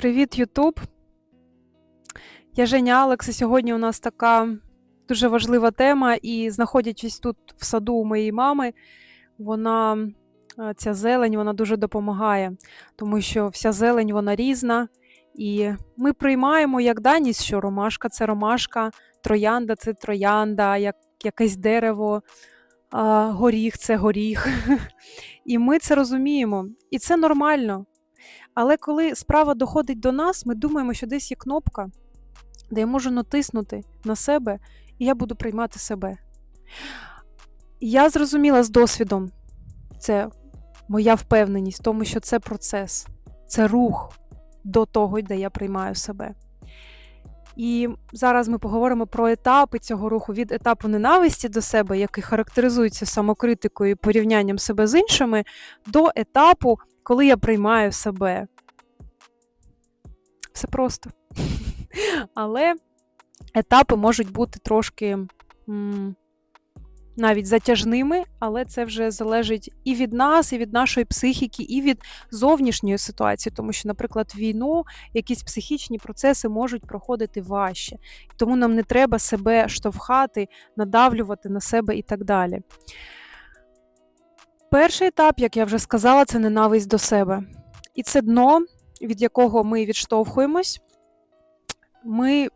Привіт, Ютуб. Я Женя Алекс, і сьогодні у нас така дуже важлива тема. І знаходячись тут в саду у моєї мами, вона, е, ця зелень, вона дуже допомагає, тому що вся зелень вона різна. І ми приймаємо як даність, що ромашка це ромашка, троянда це троянда, як якесь дерево, а, горіх це горіх. І ми це розуміємо. І це нормально. Але коли справа доходить до нас, ми думаємо, що десь є кнопка, де я можу натиснути на себе, і я буду приймати себе. Я зрозуміла з досвідом, це моя впевненість, тому що це процес, це рух до того, де я приймаю себе. І зараз ми поговоримо про етапи цього руху від етапу ненависті до себе, який характеризується самокритикою і порівнянням себе з іншими, до етапу, коли я приймаю себе. Все просто. Але етапи можуть бути трошки м, навіть затяжними, але це вже залежить і від нас, і від нашої психіки, і від зовнішньої ситуації, тому що, наприклад, війну якісь психічні процеси можуть проходити важче. Тому нам не треба себе штовхати, надавлювати на себе і так далі. Перший етап, як я вже сказала, це ненависть до себе. І це дно, від якого ми відштовхуємось. Ми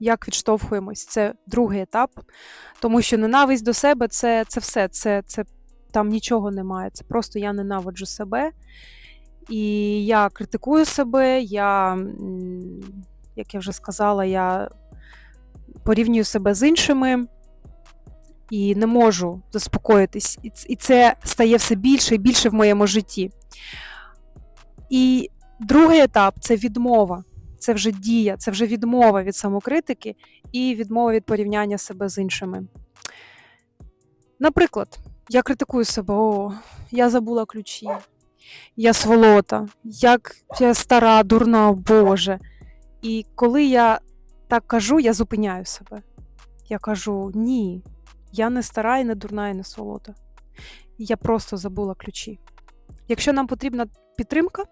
як відштовхуємось, це другий етап, тому що ненависть до себе це це все, це, це там нічого немає. Це просто я ненавиджу себе. І я критикую себе, я, як я вже сказала, я порівнюю себе з іншими і не можу заспокоїтись. І це стає все більше і більше в моєму житті. І другий етап це відмова. Це вже дія, це вже відмова від самокритики і відмова від порівняння себе з іншими. Наприклад, я критикую себе, о, я забула ключі, я сволота, як я стара, дурна, Боже. І коли я так кажу, я зупиняю себе. Я кажу: ні, я не стара, і не дурна, і не сволота. Я просто забула ключі. Якщо нам потрібна підтримка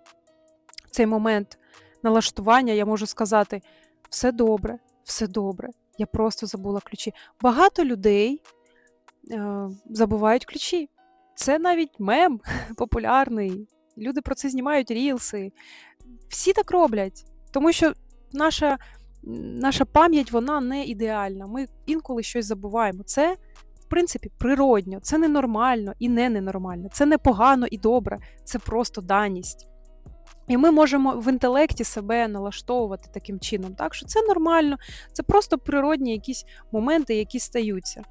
в цей момент налаштування, я можу сказати: все добре, все добре, я просто забула ключі. Багато людей е, забувають ключі. Це навіть мем популярний. Люди про це знімають рілси. Всі так роблять, тому що наша наша пам'ять вона не ідеальна. Ми інколи щось забуваємо. Це, принципі, природньо, це ненормально і не ненормально. Це не погано і добре, це просто даність. І ми можемо в інтелекті себе налаштовувати таким чином, так що це нормально, це просто природні якісь моменти, які стаються.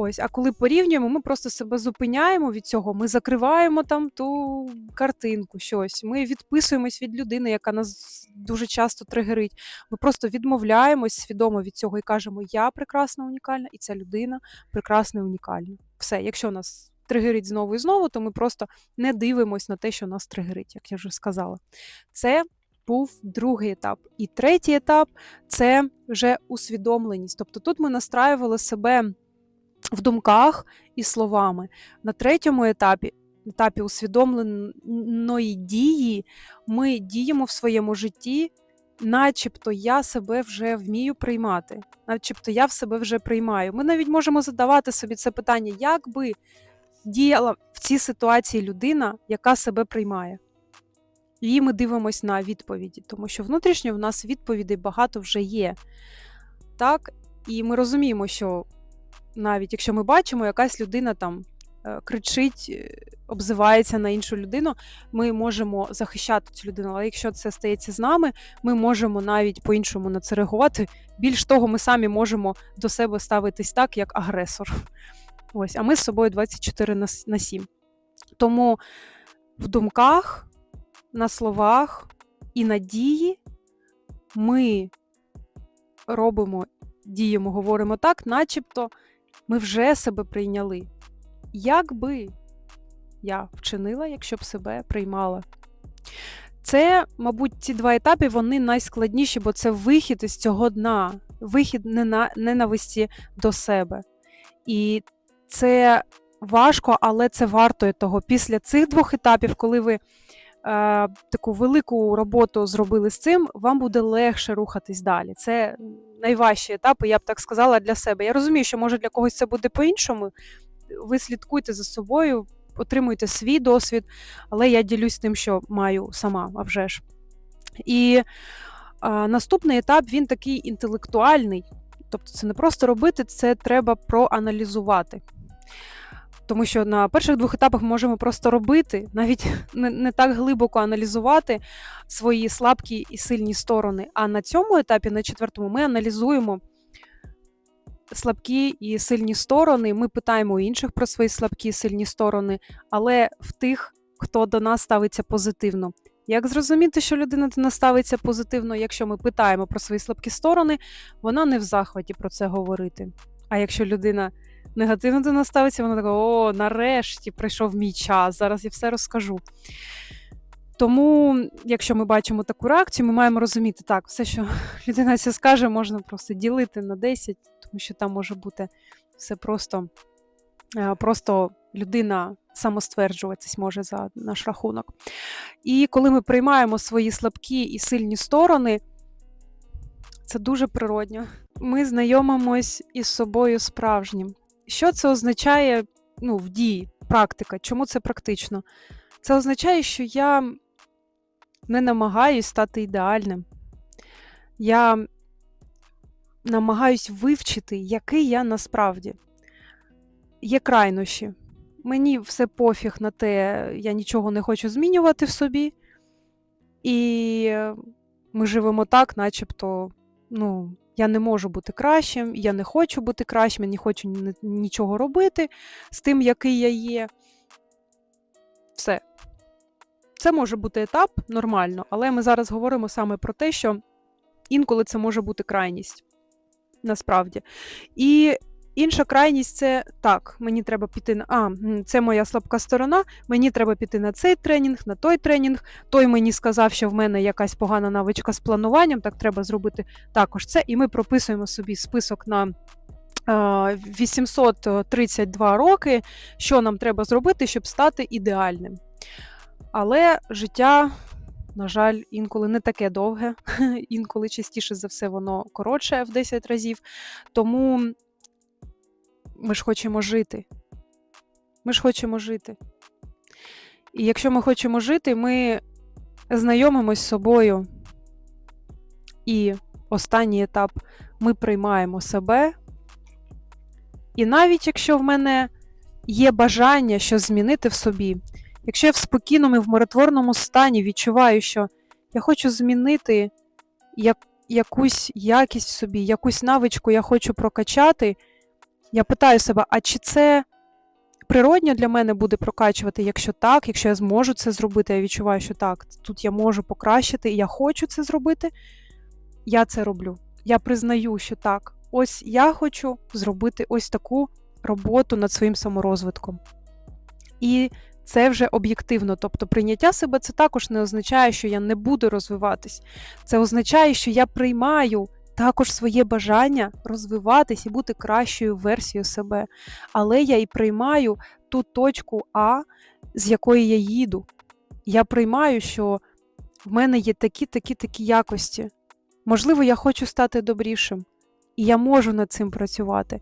Ось, а коли порівнюємо, ми просто себе зупиняємо від цього, ми закриваємо там ту картинку, щось. Ми відписуємось від людини, яка нас дуже часто тригерить. Ми просто відмовляємось свідомо від цього і кажемо, я прекрасна, унікальна, і ця людина прекрасна і унікальна. Все, якщо нас тригерить знову і знову, то ми просто не дивимось на те, що нас тригерить, як я вже сказала. Це був другий етап. І третій етап це вже усвідомленість. Тобто тут ми настраювали себе в думках і словами. На третьому етапі. Етапі усвідомленої дії ми діємо в своєму житті, начебто я себе вже вмію приймати, начебто я в себе вже приймаю. Ми навіть можемо задавати собі це питання, як би діяла в цій ситуації людина, яка себе приймає. І ми дивимося на відповіді, тому що внутрішньо в нас відповідей багато вже є. Так, І ми розуміємо, що навіть якщо ми бачимо, якась людина там е, кричить, е, обзивається на іншу людину, ми можемо захищати цю людину. Але якщо це стається з нами, ми можемо навіть по-іншому на це реагувати. Більш того, ми самі можемо до себе ставитись так, як агресор. Ось, а ми з собою 24 на 7. Тому в думках, на словах і на дії ми робимо, діємо, говоримо так, начебто ми вже себе прийняли. Як би я вчинила, якщо б себе приймала? Це, мабуть, ці два етапи вони найскладніші, бо це вихід із цього дна, вихід ненависті до себе. І це важко, але це варто того. Після цих двох етапів, коли ви таку велику роботу зробили з цим, вам буде легше рухатись далі. Це найважчі етапи, я б так сказала, для себе. Я розумію, що може для когось це буде по-іншому. Ви слідкуйте за собою, отримуйте свій досвід, але я ділюсь тим, що маю сама, а вже ж. І а, наступний етап він такий інтелектуальний. Тобто, це не просто робити, це треба проаналізувати. Тому що на перших двох етапах ми можемо просто робити, навіть не, не так глибоко аналізувати свої слабкі і сильні сторони. А на цьому етапі, на четвертому, ми аналізуємо слабкі і сильні сторони. Ми питаємо у інших про свої слабкі і сильні сторони, але в тих, хто до нас ставиться позитивно. Як зрозуміти, що людина до нас ставиться позитивно, якщо ми питаємо про свої слабкі сторони, вона не в захваті про це говорити. А якщо людина негативно до нас ставиться, вона така: о, нарешті прийшов мій час, зараз я все розкажу. Тому, якщо ми бачимо таку реакцію, ми маємо розуміти, так, все, що людина це скаже, можна просто ділити на 10, тому що там може бути все просто, е, просто людина самостверджуватись може за наш рахунок. І коли ми приймаємо свої слабкі і сильні сторони, це дуже природньо. Ми знайомимось із собою справжнім. Що це означає ну, в дії, практика? Чому це практично? Це означає, що я не намагаюсь стати ідеальним. Я намагаюсь вивчити, який я насправді. Є крайнощі. Мені все пофіг на те, я нічого не хочу змінювати в собі. І ми живемо так, начебто, ну, я не можу бути кращим, я не хочу бути кращим, я не хочу нічого робити з тим, який я є. Все. Це може бути етап нормально, але ми зараз говоримо саме про те, що інколи це може бути крайність. Насправді. І інша крайність це так, мені треба піти на а, це моя слабка сторона, мені треба піти на цей тренінг, на той тренінг. Той мені сказав, що в мене якась погана навичка з плануванням, так треба зробити також це. І ми прописуємо собі список на. 832 роки, що нам треба зробити, щоб стати ідеальним. Але життя, на жаль, інколи не таке довге, інколи частіше за все воно коротше в 10 разів. Тому ми ж хочемо жити. Ми ж хочемо жити. І якщо ми хочемо жити, ми знайомимось з собою. І останній етап ми приймаємо себе. І навіть якщо в мене є бажання щось змінити в собі, Якщо я в спокійному і в миротворному стані відчуваю, що я хочу змінити як, якусь якість в собі, якусь навичку я хочу прокачати, я питаю себе, а чи це природньо для мене буде прокачувати? Якщо так, якщо я зможу це зробити, я відчуваю, що так, тут я можу покращити, і я хочу це зробити, я це роблю. Я признаю, що так, ось я хочу зробити ось таку роботу над своїм саморозвитком. І це вже об'єктивно. Тобто прийняття себе це також не означає, що я не буду розвиватись. Це означає, що я приймаю також своє бажання розвиватись і бути кращою версією себе. Але я і приймаю ту точку А, з якої я їду. Я приймаю, що в мене є такі, такі, такі якості. Можливо, я хочу стати добрішим, і я можу над цим працювати.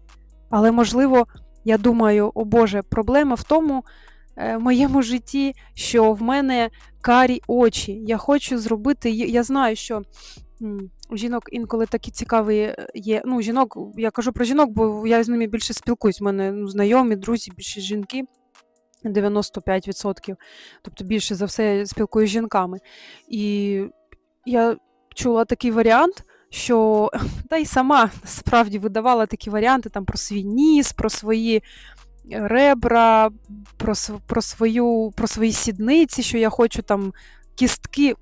Але, можливо, я думаю, о Боже, проблема в тому, Е, в моєму житті, що в мене карі очі. Я хочу зробити. Я знаю, що у жінок інколи такі цікаві е, є. Ну, жінок, я кажу про жінок, бо я з ними більше спілкуюсь. У мене ну, знайомі, друзі, більше жінки. 95%. Тобто більше за все спілкуюсь з жінками. І я чула такий варіант, що та й сама справді видавала такі варіанти там про свій ніс, про свої ребра, про про, свою, про свої сідниці, що я хочу там кістки.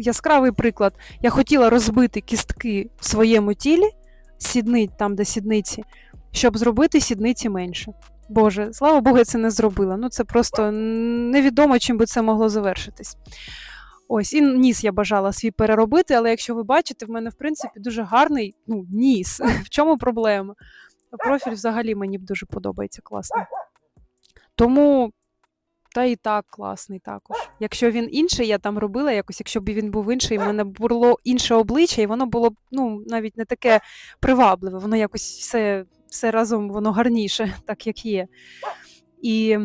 Яскравий приклад. Я хотіла розбити кістки в своєму тілі, сіднить там, де сідниці, щоб зробити сідниці менше. Боже, слава Богу, я це не зробила. Ну це просто невідомо, чим би це могло завершитись. Ось, і ніс я бажала свій переробити, але якщо ви бачите, в мене, в принципі, дуже гарний ну, ніс. В чому проблема? Профіль взагалі мені б дуже подобається класно. Тому Та і так класний також. Якщо він інший, я там робила якось, якщо б він був інший, в мене було інше обличчя, і воно було б ну, навіть не таке привабливе, воно якось все, все разом воно гарніше, так як є. І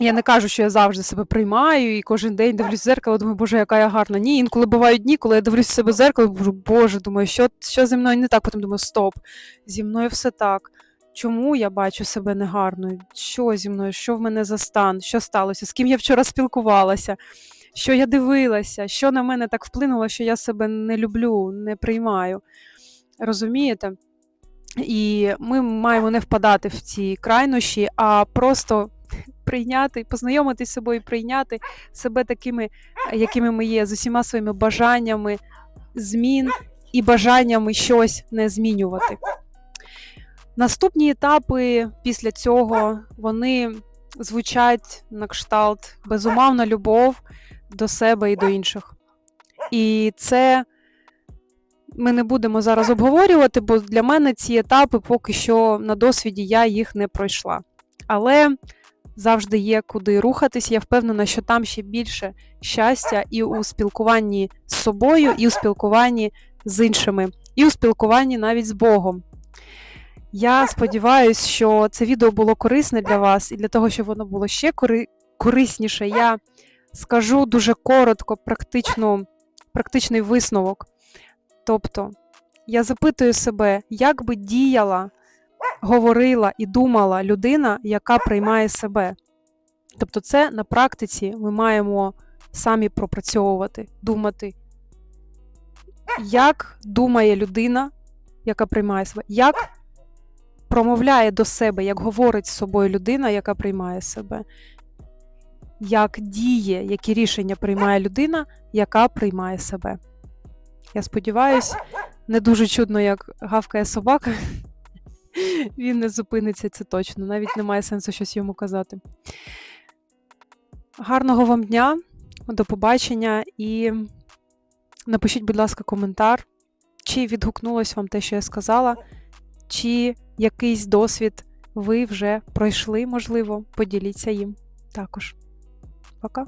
я не кажу, що я завжди себе приймаю і кожен день дивлюсь в зеркало, думаю, боже, яка я гарна. Ні, інколи бувають дні, коли я дивлюсь в себе в зеркало, кажу, боже, думаю, що, що зі мною не так, потім думаю, стоп, зі мною все так. Чому я бачу себе негарною? Що зі мною? Що в мене за стан? Що сталося? З ким я вчора спілкувалася? Що я дивилася? Що на мене так вплинуло, що я себе не люблю, не приймаю? Розумієте? І ми маємо не впадати в ці крайнощі, а просто прийняти, познайомитись з собою, прийняти себе такими, якими ми є, з усіма своїми бажаннями змін і бажаннями щось не змінювати. Наступні етапи після цього вони звучать на кшталт безумовна любов до себе і до інших. І це ми не будемо зараз обговорювати, бо для мене ці етапи поки що на досвіді я їх не пройшла. Але завжди є куди рухатись. Я впевнена, що там ще більше щастя і у спілкуванні з собою, і у спілкуванні з іншими, і у спілкуванні навіть з Богом. Я сподіваюся, що це відео було корисне для вас, і для того, щоб воно було ще кори... корисніше, я скажу дуже коротко практичну, практичний висновок. Тобто, я запитую себе, як би діяла, говорила і думала людина, яка приймає себе. Тобто, це на практиці ми маємо самі пропрацьовувати, думати, як думає людина, яка приймає себе, як промовляє до себе, як говорить з собою людина, яка приймає себе, як діє, які рішення приймає людина, яка приймає себе. Я сподіваюся, не дуже чудно, як гавкає собака. Він не зупиниться, це точно. Навіть немає сенсу щось йому казати. Гарного вам дня, до побачення і напишіть, будь ласка, коментар, чи відгукнулось вам те, що я сказала, чи якийсь досвід ви вже пройшли, можливо, поділіться їм також. Пока.